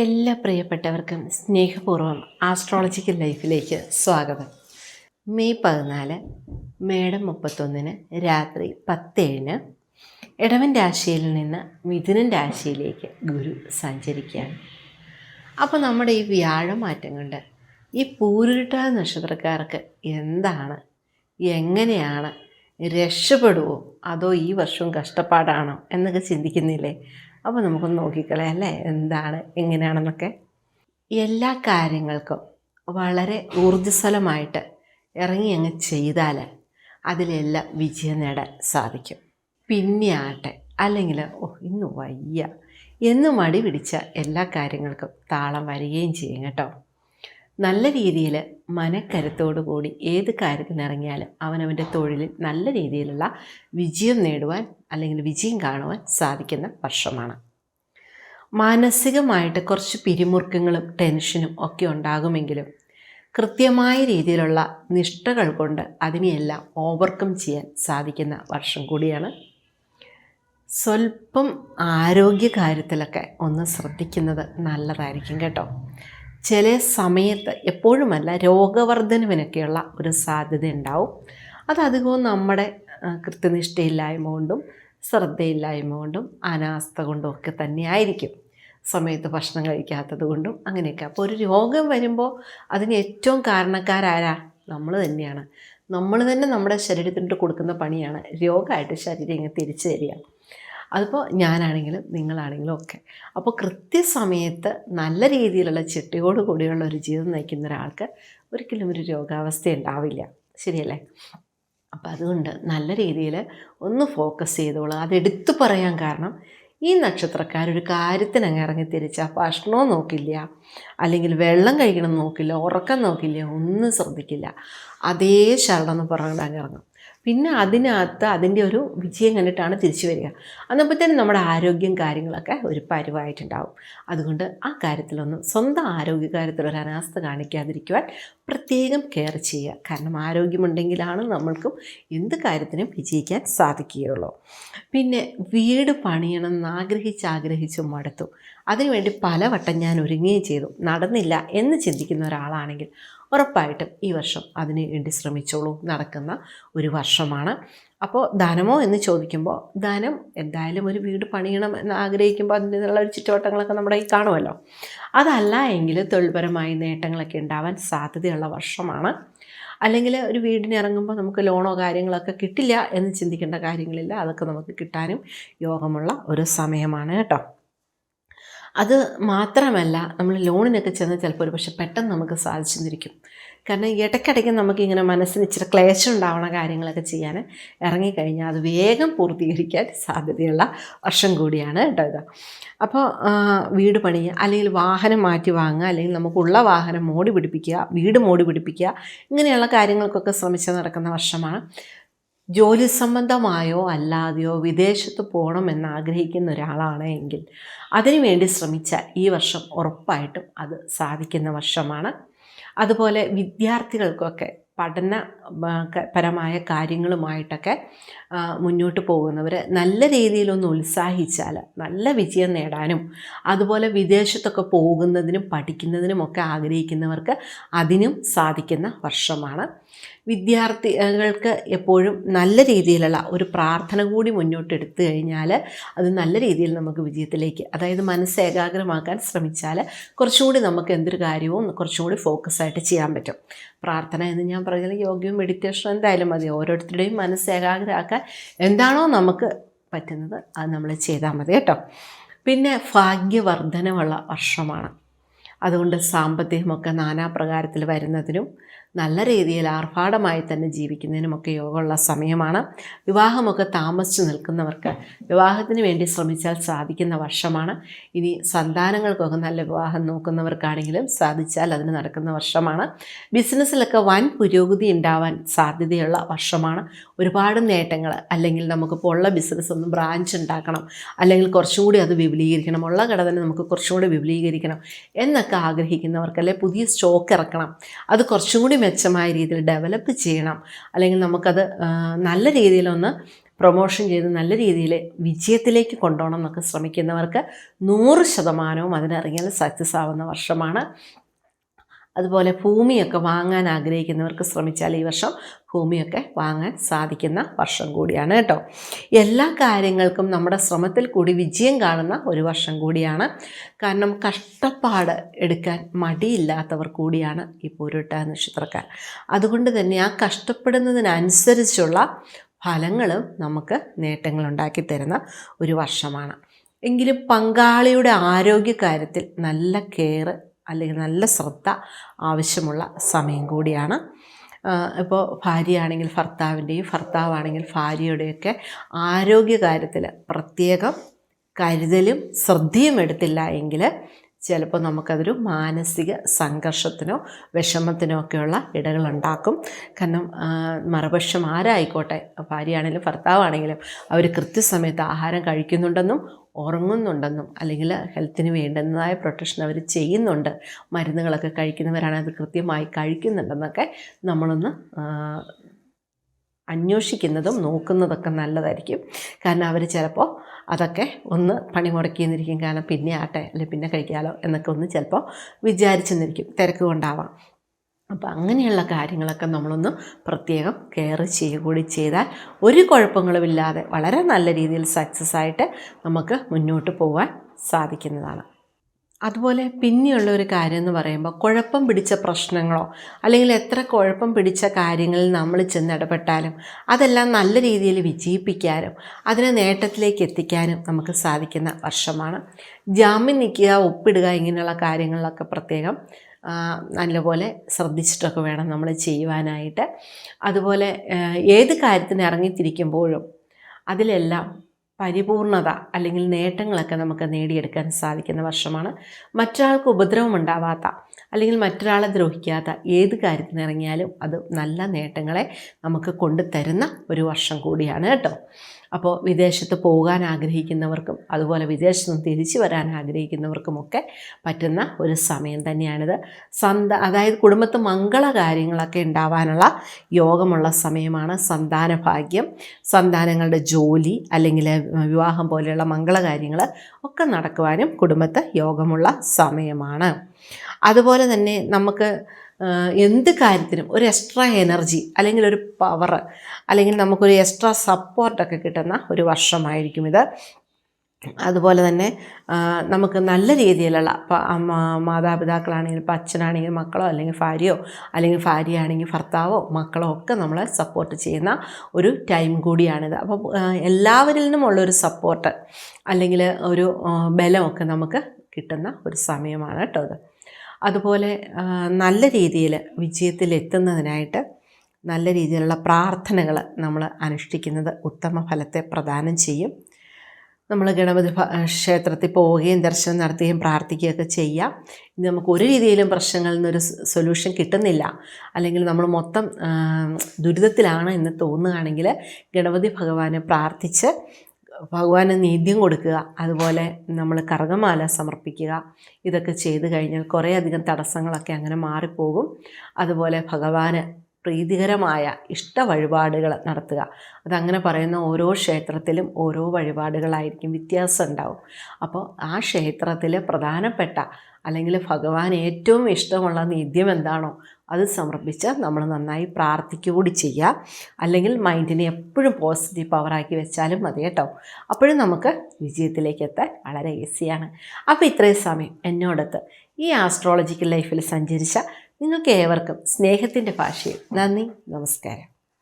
എല്ലാ പ്രിയപ്പെട്ടവർക്കും സ്നേഹപൂർവം ആസ്ട്രോളജിക്കൽ ലൈഫിലേക്ക് സ്വാഗതം. മെയ് പതിനാല് മേടം മുപ്പത്തൊന്നിന് രാത്രി പത്തേഴിന് ഇടവൻ രാശിയിൽ നിന്ന് മിഥുനൻ രാശിയിലേക്ക് ഗുരു സഞ്ചരിക്കുകയാണ്. അപ്പോൾ നമ്മുടെ ഈ വ്യാഴമാറ്റം കൊണ്ട് ഈ പൂരിട്ട നക്ഷത്രക്കാർക്ക് എന്താണ് എങ്ങനെയാണ് രക്ഷപ്പെടുവോ അതോ ഈ വർഷവും കഷ്ടപ്പാടാണോ എന്നൊക്കെ ചിന്തിക്കുന്നില്ലേ? അപ്പോൾ നമുക്കൊന്ന് നോക്കിക്കളയാം അല്ലേ? എന്താണ്? എങ്ങനെയാണെന്നൊക്കെ? എല്ലാ കാര്യങ്ങൾക്കും വളരെ ഊർജസ്വലമായിട്ട് ഇറങ്ങി അങ്ങ് ചെയ്താൽ അതിലെല്ലാം വിജയം നേടാൻ സാധിക്കും. പിന്നെ ആട്ടെ അല്ലെങ്കിൽ ഓ ഇന്ന് വയ്യ. എന്ന് മടി പിടിച്ച എല്ലാ കാര്യങ്ങൾക്കും താളം വരികയും ചെയ്യും കേട്ടോ. നല്ല രീതിയിൽ മനക്കരുത്തോടു കൂടി ഏത് കാര്യത്തിനിറങ്ങിയാലും അവനവന്റെ തൊഴിലിൽ നല്ല രീതിയിലുള്ള വിജയം നേടുവാൻ അല്ലെങ്കിൽ വിജയം കാണുവാൻ സാധിക്കുന്ന വർഷമാണ്. മാനസികമായിട്ട് കുറച്ച് പിരിമുറുക്കങ്ങളും ടെൻഷനും ഒക്കെ ഉണ്ടാകുമെങ്കിലും കൃത്യമായ രീതിയിലുള്ള നിഷ്ഠകൾ കൊണ്ട് അതിനെയെല്ലാം ഓവർകം ചെയ്യാൻ സാധിക്കുന്ന വർഷം കൂടിയാണ്. സ്വല്പം ആരോഗ്യ കാര്യത്തിലൊക്കെ ഒന്ന് ശ്രദ്ധിക്കുന്നത് നല്ലതായിരിക്കും കേട്ടോ. ചില സമയത്ത് എപ്പോഴുമല്ല രോഗവർദ്ധനവിനൊക്കെയുള്ള ഒരു സാധ്യത ഉണ്ടാവും അത് അധികവും നമ്മുടെ കൃത്യനിഷ്ഠയില്ലായ്മ കൊണ്ടും ശ്രദ്ധയില്ലായ്മ കൊണ്ടും അനാസ്ഥ കൊണ്ടും ഒക്കെ തന്നെയായിരിക്കും. സമയത്ത് ഭക്ഷണം കഴിക്കാത്തത് കൊണ്ടും അങ്ങനെയൊക്കെ. അപ്പോൾ ഒരു രോഗം വരുമ്പോൾ അതിന് ഏറ്റവും കാരണക്കാരാരാ നമ്മൾ തന്നെയാണ്. നമ്മൾ തന്നെ നമ്മുടെ ശരീരത്തിനോട്ട് കൊടുക്കുന്ന പണിയാണ് രോഗമായിട്ട് ശരീരം ഇങ്ങനെ തിരിച്ചു തരിക. അതിപ്പോൾ ഞാനാണെങ്കിലും നിങ്ങളാണെങ്കിലും ഒക്കെ. അപ്പോൾ കൃത്യസമയത്ത് നല്ല രീതിയിലുള്ള ചിട്ടയോട് കൂടിയുള്ള ഒരു ജീവിതം നയിക്കുന്ന ഒരാൾക്ക് ഒരിക്കലും ഒരു രോഗാവസ്ഥ ഉണ്ടാവില്ല. ശരിയല്ലേ? അപ്പോൾ അതുകൊണ്ട് നല്ല രീതിയിൽ ഒന്ന് ഫോക്കസ് ചെയ്തോളൂ. അതെടുത്തു പറയാൻ കാരണം ഈ നക്ഷത്രക്കാരൊരു കാര്യത്തിന് അങ്ങ് ഇറങ്ങി തിരിച്ചാൽ ഭക്ഷണവും നോക്കില്ല അല്ലെങ്കിൽ വെള്ളം കഴിക്കണം നോക്കില്ല ഉറക്കം നോക്കില്ല ഒന്നും ശ്രദ്ധിക്കില്ല. അതേ ശരണം എന്ന് പറഞ്ഞുകൊണ്ട് അങ്ങ് ഇറങ്ങും. പിന്നെ അതിനകത്ത് അതിന്റെ ഒരു വിജയം കണ്ടിട്ടാണ് തിരിച്ചു വരിക. അന്നപ്പോഴത്തേനും നമ്മുടെ ആരോഗ്യം കാര്യങ്ങളൊക്കെ ഒരു പരുവായിട്ടുണ്ടാവും. അതുകൊണ്ട് ആ കാര്യത്തിലൊന്നും സ്വന്തം ആരോഗ്യ കാര്യത്തിൽ ഒരു അനാസ്ഥ കാണിക്കാതിരിക്കുവാൻ പ്രത്യേകം കെയർ ചെയ്യുക. കാരണം ആരോഗ്യമുണ്ടെങ്കിലാണ് നമ്മൾക്കും എന്ത് കാര്യത്തിനും വിജയിക്കാൻ സാധിക്കുകയുള്ളൂ. പിന്നെ വീട് പണിയണം എന്ന് ആഗ്രഹിച്ച് ആഗ്രഹിച്ച് മടുത്തു. അതിനുവേണ്ടി പലവട്ടം ഞാൻ ഒരുങ്ങുകയും ചെയ്തു. നടന്നില്ല എന്ന് ചിന്തിക്കുന്ന ഒരാളാണെങ്കിൽ ഉറപ്പായിട്ടും ഈ വർഷം അതിനു വേണ്ടി ശ്രമിച്ചോളൂ. നടക്കുന്ന ഒരു വർഷമാണ്. അപ്പോൾ ധനമോ എന്ന് ചോദിക്കുമ്പോൾ ധനം എന്തായാലും ഒരു വീട് പണിയണം എന്ന് ആഗ്രഹിക്കുമ്പോൾ അതിനുള്ള ഒരു ചുറ്റുവട്ടങ്ങളൊക്കെ നമ്മുടെ ഈ കാണുമല്ലോ. അതല്ല എങ്കിൽ തൊഴിൽപരമായ നേട്ടങ്ങളൊക്കെ ഉണ്ടാവാൻ സാധ്യതയുള്ള വർഷമാണ്. അല്ലെങ്കിൽ ഒരു വീടിനിറങ്ങുമ്പോൾ നമുക്ക് ലോണോ കാര്യങ്ങളൊക്കെ കിട്ടില്ല എന്ന് ചിന്തിക്കേണ്ട കാര്യങ്ങളില്ല. അതൊക്കെ നമുക്ക് കിട്ടാനും യോഗമുള്ള ഒരു സമയമാണ് കേട്ടോ. അത് മാത്രമല്ല നമ്മൾ ലോണിനൊക്കെ ചെന്ന് ചിലപ്പോൾ ഒരു പെട്ടെന്ന് നമുക്ക് സാധിച്ചെന്നിരിക്കും. കാരണം ഇടയ്ക്കിടയ്ക്ക് നമുക്കിങ്ങനെ മനസ്സിന് ഇച്ചിരി ക്ലേശം ഉണ്ടാവണ കാര്യങ്ങളൊക്കെ ചെയ്യാൻ ഇറങ്ങിക്കഴിഞ്ഞാൽ അത് വേഗം പൂർത്തീകരിക്കാൻ സാധ്യതയുള്ള വർഷം കൂടിയാണ് കേട്ടോ ഇത്. അപ്പോൾ വീട് പണിയുക അല്ലെങ്കിൽ വാഹനം മാറ്റി വാങ്ങുക അല്ലെങ്കിൽ നമുക്കുള്ള വാഹനം മോടി പിടിപ്പിക്കുക വീട് മോടി പിടിപ്പിക്കുക ഇങ്ങനെയുള്ള കാര്യങ്ങൾക്കൊക്കെ ശ്രമിച്ച് നടക്കുന്ന വർഷമാണ്. ജോലി സംബന്ധമായോ അല്ലാതെയോ വിദേശത്ത് പോകണമെന്ന് ആഗ്രഹിക്കുന്ന ഒരാളാണ് എങ്കിൽ അതിനുവേണ്ടി ശ്രമിച്ചാൽ ഈ വർഷം ഉറപ്പായിട്ടും അത് സാധിക്കുന്ന വർഷമാണ്. അതുപോലെ വിദ്യാർത്ഥികൾക്കൊക്കെ പഠന പരമായ കാര്യങ്ങളുമായിട്ടൊക്കെ മുന്നോട്ട് പോകുന്നവർ നല്ല രീതിയിലൊന്ന് ഉത്സാഹിച്ചാൽ നല്ല വിജയം നേടാനും അതുപോലെ വിദേശത്തൊക്കെ പോകുന്നതിനും പഠിക്കുന്നതിനുമൊക്കെ ആഗ്രഹിക്കുന്നവർക്ക് അതിനും സാധിക്കുന്ന വർഷമാണ്. വിദ്യാർത്ഥികൾക്ക് എപ്പോഴും നല്ല രീതിയിലുള്ള ഒരു പ്രാർത്ഥന കൂടി മുന്നോട്ട് എടുത്തു കഴിഞ്ഞാൽ അത് നല്ല രീതിയിൽ നമുക്ക് വിജയത്തിലേക്ക് അതായത് മനസ്സ് ഏകാഗ്രമാക്കാൻ ശ്രമിച്ചാൽ കുറച്ചുകൂടി നമുക്ക് എന്തൊരു കാര്യവും കുറച്ചുകൂടി ഫോക്കസ് ആയിട്ട് ചെയ്യാൻ പറ്റും. പ്രാർത്ഥന എന്ന് ഞാൻ പറഞ്ഞാൽ യോഗയും മെഡിറ്റേഷനും എന്തായാലും മതി. ഓരോരുത്തരുടെയും മനസ്സ് ഏകാഗ്രമാക്കാൻ എന്താണോ നമുക്ക് പറ്റുന്നത് അത് നമ്മൾ ചെയ്താൽ മതി കേട്ടോ. പിന്നെ ഭാഗ്യവർദ്ധനമുള്ള വർഷമാണ്. അതുകൊണ്ട് സാമ്പത്തികമൊക്കെ നാനാപ്രകാരത്തിൽ വരുന്നതിനും നല്ല രീതിയിൽ ആർഭാടമായി തന്നെ ജീവിക്കുന്നതിനുമൊക്കെ യോഗമുള്ള സമയമാണ്. വിവാഹമൊക്കെ താമസിച്ചു നിൽക്കുന്നവർക്ക് വിവാഹത്തിന് വേണ്ടി ശ്രമിച്ചാൽ സാധിക്കുന്ന വർഷമാണ്. ഇനി സന്താനങ്ങൾക്കൊക്കെ നല്ല വിവാഹം നോക്കുന്നവർക്കാണെങ്കിലും സാധിച്ചാൽ അതിന് നടക്കുന്ന വർഷമാണ്. ബിസിനസ്സിലൊക്കെ വൻ പുരോഗതി ഉണ്ടാവാൻ സാധ്യതയുള്ള വർഷമാണ്. ഒരുപാട് നേട്ടങ്ങൾ അല്ലെങ്കിൽ നമുക്കിപ്പോൾ ഉള്ള ബിസിനസ് ഒന്ന് ബ്രാഞ്ച് ഉണ്ടാക്കണം അല്ലെങ്കിൽ കുറച്ചും കൂടി അത് വിപുലീകരിക്കണം ഉള്ള കട തന്നെ നമുക്ക് കുറച്ചും കൂടി വിപുലീകരിക്കണം എന്നൊക്കെ ആഗ്രഹിക്കുന്നവർക്ക് അല്ലെങ്കിൽ പുതിയ സ്റ്റോക്ക് ഇറക്കണം. അത് കുറച്ചും കൂടി മെച്ചമായ രീതിയിൽ ഡെവലപ്പ് ചെയ്യണം. അല്ലെങ്കിൽ നമുക്കത് നല്ല രീതിയിലൊന്ന് പ്രൊമോഷൻ ചെയ്ത് നല്ല രീതിയിൽ വിജയത്തിലേക്ക് കൊണ്ടുപോകണം എന്നൊക്കെ ശ്രമിക്കുന്നവർക്ക് നൂറ് ശതമാനവും അതിനിറങ്ങിയാൽ സക്സസ് ആവുന്ന വർഷമാണ് അതുപോലെ ഭൂമിയൊക്കെ വാങ്ങാൻ ആഗ്രഹിക്കുന്നവർക്ക് ശ്രമിച്ചാൽ ഈ വർഷം ഭൂമിയൊക്കെ വാങ്ങാൻ സാധിക്കുന്ന വർഷം കൂടിയാണ് കേട്ടോ. എല്ലാ കാര്യങ്ങൾക്കും നമ്മുടെ ശ്രമത്തിൽ കൂടി വിജയം കാണുന്ന ഒരു വർഷം കൂടിയാണ്. കാരണം കഷ്ടപ്പാട് എടുക്കാൻ മടിയില്ലാത്തവർ കൂടിയാണ് ഈ പൂരുട്ട നക്ഷത്രക്കാർ. അതുകൊണ്ട് തന്നെ ആ കഷ്ടപ്പെടുന്നതിനനുസരിച്ചുള്ള ഫലങ്ങളും നമുക്ക് നേട്ടങ്ങൾ ഉണ്ടാക്കി തരുന്ന ഒരു വർഷമാണ്. എങ്കിലും പങ്കാളിയുടെ ആരോഗ്യകാര്യത്തിൽ നല്ല കെയർ അല്ലെങ്കിൽ നല്ല ശ്രദ്ധ ആവശ്യമുള്ള സമയം കൂടിയാണ്. ഇപ്പോൾ ഭാര്യയാണെങ്കിൽ ഭർത്താവിന്റെയും ഭർത്താവാണെങ്കിൽ ഭാര്യയുടെയൊക്കെ ആരോഗ്യകാര്യത്തിൽ പ്രത്യേകം കരുതലും ശ്രദ്ധയും എടുത്തില്ല എങ്കിൽ ചിലപ്പോൾ നമുക്കതൊരു മാനസിക സംഘർഷത്തിനോ വിഷമത്തിനോ ഒക്കെയുള്ള ഇടകളുണ്ടാക്കും. കാരണം മറുപക്ഷം ആരായിക്കോട്ടെ? ഭാര്യയാണെങ്കിലും ഭർത്താവാണെങ്കിലും അവർ കൃത്യസമയത്ത് ആഹാരം കഴിക്കുന്നുണ്ടെന്നും ഉറങ്ങുന്നുണ്ടെന്നും അല്ലെങ്കിൽ ഹെൽത്തിന് വേണ്ടുന്നതായ പ്രൊട്ടക്ഷൻ അവർ ചെയ്യുന്നുണ്ട്. മരുന്നുകളൊക്കെ കഴിക്കുന്നവരാണ് അത് കൃത്യമായി കഴിക്കുന്നുണ്ടെന്നൊക്കെ നമ്മളൊന്ന് അന്വേഷിക്കുന്നതും നോക്കുന്നതൊക്കെ നല്ലതായിരിക്കും. കാരണം അവർ ചിലപ്പോൾ അതൊക്കെ ഒന്ന് പണി മുടക്കിയെന്നിരിക്കും. കാരണം പിന്നെ ആട്ടെ അല്ലെങ്കിൽ പിന്നെ കഴിക്കാമല്ലോ എന്നൊക്കെ ഒന്ന് ചിലപ്പോൾ വിചാരിച്ചെന്നിരിക്കും. തിരക്ക് കൊണ്ടാവാം. അപ്പോൾ അങ്ങനെയുള്ള കാര്യങ്ങളൊക്കെ നമ്മളൊന്ന് പ്രത്യേകം കെയർ ചെയ്യുക കൂടി ചെയ്താൽ ഒരു കുഴപ്പങ്ങളുമില്ലാതെ വളരെ നല്ല രീതിയിൽ സക്സസ് ആയിട്ട് നമുക്ക് മുന്നോട്ട് പോകാൻ സാധിക്കുന്നതാണ്. അതുപോലെ പിന്നെയുള്ള ഒരു കാര്യം എന്ന് പറയുമ്പോൾ കുഴപ്പം പിടിച്ച പ്രശ്നങ്ങളോ അല്ലെങ്കിൽ എത്ര കുഴപ്പം പിടിച്ച കാര്യങ്ങളിൽ നമ്മൾ ചെന്ന് ഇടപെട്ടാലും അതെല്ലാം നല്ല രീതിയിൽ വിജയിപ്പിക്കാനും അതിനെ നേട്ടത്തിലേക്ക് എത്തിക്കാനും നമുക്ക് സാധിക്കുന്ന വർഷമാണ്. ജാമ്യം നിൽക്കുക ഒപ്പിടുക ഇങ്ങനെയുള്ള കാര്യങ്ങളിലൊക്കെ പ്രത്യേകം നല്ലപോലെ ശ്രദ്ധിച്ചിട്ടൊക്കെ വേണം നമ്മൾ ചെയ്യുവാനായിട്ട്. അതുപോലെ ഏത് കാര്യത്തിന് ഇറങ്ങിത്തിരിക്കുമ്പോഴും അതിലെല്ലാം പരിപൂർണത അല്ലെങ്കിൽ നേട്ടങ്ങളൊക്കെ നമുക്ക് നേടിയെടുക്കാൻ സാധിക്കുന്ന വർഷമാണ്. മറ്റൊരാൾക്ക് ഉപദ്രവം ഉണ്ടാവാത്ത അല്ലെങ്കിൽ മറ്റൊരാളെ ദ്രോഹിക്കാത്ത ഏത് കാര്യത്തിന് ഇറങ്ങിയാലും അത് നല്ല നേട്ടങ്ങളെ നമുക്ക് കൊണ്ടുതരുന്ന ഒരു വർഷം കൂടിയാണ് കേട്ടോ. അപ്പോൾ വിദേശത്ത് പോകാൻ ആഗ്രഹിക്കുന്നവർക്കും അതുപോലെ വിദേശത്ത് നിന്ന് തിരിച്ചു വരാൻ ആഗ്രഹിക്കുന്നവർക്കുമൊക്കെ പറ്റുന്ന ഒരു സമയം തന്നെയാണിത്. സന്ത അതായത് കുടുംബത്ത് മംഗള കാര്യങ്ങളൊക്കെ ഉണ്ടാവാനുള്ള യോഗമുള്ള സമയമാണ് സന്താന ഭാഗ്യം സന്താനങ്ങളുടെ ജോലി അല്ലെങ്കിൽ വിവാഹം പോലെയുള്ള മംഗള കാര്യങ്ങൾ ഒക്കെ നടക്കുവാനും കുടുംബത്ത് യോഗമുള്ള സമയമാണ്. അതുപോലെ തന്നെ നമുക്ക് എന്ത് കാര്യത്തിനും ഒരു എക്സ്ട്രാ എനർജി അല്ലെങ്കിൽ ഒരു പവർ അല്ലെങ്കിൽ നമുക്കൊരു എക്സ്ട്രാ സപ്പോർട്ടൊക്കെ കിട്ടുന്ന ഒരു വർഷമായിരിക്കും ഇത്. അതുപോലെ തന്നെ നമുക്ക് നല്ല രീതിയിലുള്ള മാതാപിതാക്കളാണെങ്കിൽ ഇപ്പം അച്ഛനാണെങ്കിൽ മക്കളോ അല്ലെങ്കിൽ ഭാര്യയോ അല്ലെങ്കിൽ ഭാര്യയാണെങ്കിൽ ഭർത്താവോ മക്കളോ ഒക്കെ നമ്മളെ സപ്പോർട്ട് ചെയ്യുന്ന ഒരു ടൈം കൂടിയാണിത്. അപ്പോൾ എല്ലാവരിൽ നിന്നുമുള്ളൊരു സപ്പോർട്ട് അല്ലെങ്കിൽ ഒരു ബലമൊക്കെ നമുക്ക് കിട്ടുന്ന ഒരു സമയമാണ് കേട്ടോ അത്. അതുപോലെ നല്ല രീതിയിൽ വിജയത്തിലെത്തുന്നതിനായിട്ട് നല്ല രീതിയിലുള്ള പ്രാർത്ഥനകൾ നമ്മൾ അനുഷ്ഠിക്കുന്നത് ഉത്തമ ഫലത്തെ പ്രദാനം ചെയ്യും. നമ്മൾ ഗണപതി ക്ഷേത്രത്തിൽ പോവുകയും ദർശനം നടത്തുകയും പ്രാർത്ഥിക്കുകയൊക്കെ ചെയ്യാം. ഇനി നമുക്ക് ഒരു രീതിയിലും പ്രശ്നങ്ങളിൽ നിന്നൊരു സൊല്യൂഷൻ കിട്ടുന്നില്ല. അല്ലെങ്കിൽ നമ്മൾ മൊത്തം ദുരിതത്തിലാണ് എന്ന് തോന്നുകയാണെങ്കിൽ ഗണപതി ഭഗവാനെ പ്രാർത്ഥിച്ച് ഭഗവാന് നീദ്യം കൊടുക്കുക അതുപോലെ നമ്മൾ കറകമാല സമർപ്പിക്കുക ഇതൊക്കെ ചെയ്തു കഴിഞ്ഞാൽ കുറേയധികം തടസ്സങ്ങളൊക്കെ അങ്ങനെ മാറിപ്പോകും. അതുപോലെ ഭഗവാന് പ്രീതികരമായ ഇഷ്ട വഴിപാടുകൾ നടത്തുക. അതങ്ങനെ പറയുന്ന ഓരോ ക്ഷേത്രത്തിലും ഓരോ വഴിപാടുകളായിരിക്കും വ്യത്യാസം ഉണ്ടാവും. അപ്പോൾ ആ ക്ഷേത്രത്തിലെ പ്രധാനപ്പെട്ട അല്ലെങ്കിൽ ഭഗവാൻ ഏറ്റവും ഇഷ്ടമുള്ള നിത്യം എന്താണോ അത് സമർപ്പിച്ച് നമ്മൾ നന്നായി പ്രാർത്ഥിക്കുകൂടി ചെയ്യുക. അല്ലെങ്കിൽ മൈൻഡിനെ എപ്പോഴും പോസിറ്റീവ് പവറാക്കി വെച്ചാലും മതി കേട്ടോ. അപ്പോഴും നമുക്ക് വിജയത്തിലേക്ക് എത്താൻ വളരെ ഈസിയാണ് അപ്പോൾ ഇത്രയും സമയം എന്നോടത്ത് ഈ ആസ്ട്രോളജിക്കൽ ലൈഫിൽ സഞ്ചരിച്ച നിങ്ങൾക്ക് ഏവർക്കും സ്നേഹത്തിന്റെ ഭാഷയിൽ നന്ദി നമസ്കാരം.